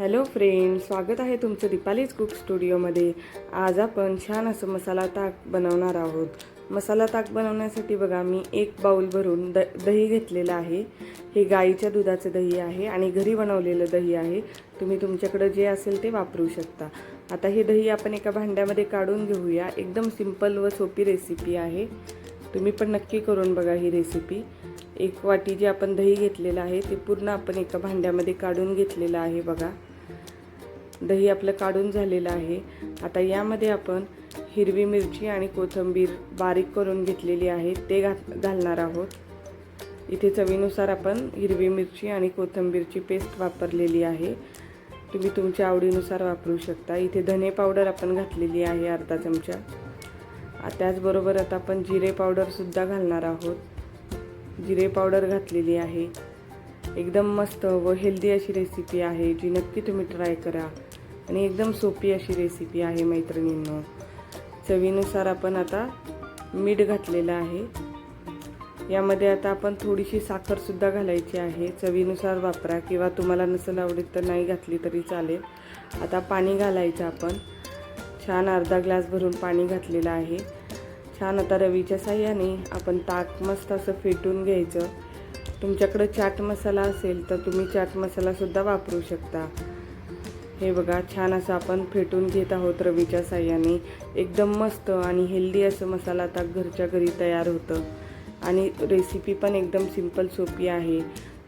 Hello friend स्वागत आहे तुमचं दीपालीज कुक स्टुडिओमध्ये. आज आपण छान असं मसाला ताक बनवणार आहोत. मसाला ताक बनवण्यासाठी बघा मी एक बाऊल भरून द दही घेतलेलं आहे. हे गाईच्या दुधाचं दही आहे आणि घरी बनवलेलं दही आहे. तुम्ही तुमच्याकडं जे असेल ते वापरू शकता. आता हे दही आपण एका भांड्यामध्ये काढून घेऊया. एकदम सिंपल व सोपी रेसिपी आहे. तुम्ही पण नक्की करून बघा ही रेसिपी. एक वाटी जे आपण दही घेतलेलं आहे ते पूर्ण आपण एका भांड्यामध्ये काढून घेतलेलं आहे बघा. दही आपलं काढून झालेलं आहे. आता यामध्ये आपण हिरवी मिरची आणि कोथिंबीर बारीक करून घेतलेली आहे ते घात घालणार आहोत. इथे चवीनुसार आपण हिरवी मिरची आणि कोथिंबीरची पेस्ट वापरलेली आहे. तुम्ही तुमच्या आवडीनुसार वापरू शकता. इथे धने पावडर आपण घातलेली आहे अर्धा चमचा. त्याचबरोबर आता आपण जिरे पावडरसुद्धा घालणार आहोत. जिरे पावडर घातलेली आहे. एकदम मस्त व हेल्दी अशी रेसिपी आहे जी नक्की तुम्ही ट्राय करा. आणि एकदम सोपी अशी रेसिपी आहे मैत्रिणींनो. चवीनुसार आपण आता मीठ घातलेलं आहे. यामध्ये आता आपण थोडीशी साखरसुद्धा घालायची आहे. चवीनुसार वापरा किंवा तुम्हाला नसेल आवडत तर नाही घातली तरी चालेल. आता पाणी घालायचं आपण. छान अर्धा ग्लास भरून पाणी घातलेलं आहे. छान आता रवीच्या साह्याने आपण ताक मस्त असं फेटून घ्यायचं. तुमच्याकडं चाट मसाला असेल तर तुम्ही चाट मसालासुद्धा वापरू शकता. हे बघा छान असं आपण फेटून घेत आहोत रवीच्या साह्याने. एकदम मस्त आणि हेल्दी असं मसाला ताक घरच्या घरी तयार होतं. आणि रेसिपी पण एकदम सिंपल सोपी आहे.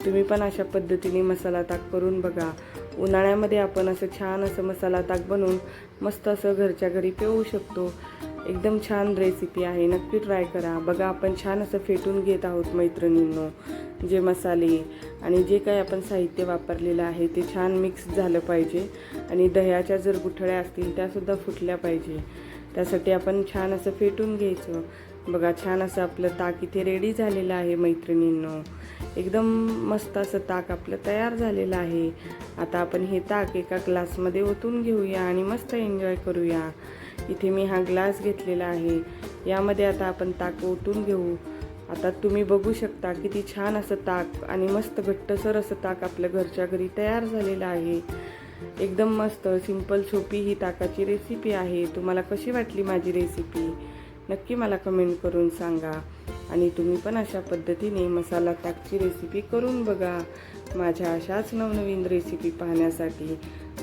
तुम्ही पण अशा पद्धतीने मसाला ताक करून बघा. उन्हाळ्यामध्ये आपण असं छान असं मसाला ताक बनवून मस्त असं घरच्या घरी पिऊ शकतो. एकदम छान रेसिपी आहे. नक्की ट्राय करा. बघा आपण छान असं फेटून घेत आहोत मैत्रिणींनो जे मसाले आणि जे काही आपण साहित्य वापरलेलं आहे ते छान मिक्स झालं पाहिजे. आणि दह्याच्या जर गुठळ्या असतील त्यासुद्धा फुटल्या पाहिजे. त्यासाठी आपण छान असं फेटून घ्यायचं. बघा छान असं आपलं ताक इथे रेडी झालेलं आहे मैत्रिणींनो. एकदम मस्त असं ताक आपलं तयार झालेलं आहे. आता आपण हे ताक एका ग्लासमध्ये ओतून घेऊया आणि मस्त एन्जॉय करूया. इथे मी हा ग्लास घेतलेला आहे. यामध्ये आता आपण ताक ओतून घेऊ. आता तुम्ही बघू शकता किती छान असं ताक आणि मस्त घट्टसर असं ताक आपल्या घरच्या घरी तयार झालेलं आहे. एकदम मस्त सिंपल सोपी ही ताकाची रेसिपी आहे. तुम्हाला कशी वाटली माझी रेसिपी नक्की मला कमेंट करून सांगा. आणि तुम्ही पण अशा पद्धतीने मसाला ताकची रेसिपी करून बघा. माझ्या अशाच नवनवीन रेसिपी पाहण्यासाठी.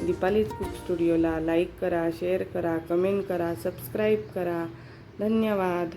दीपालीज कुक स्टुडिओला लाईक करा शेअर करा कमेंट करा सबस्क्राईब करा. धन्यवाद.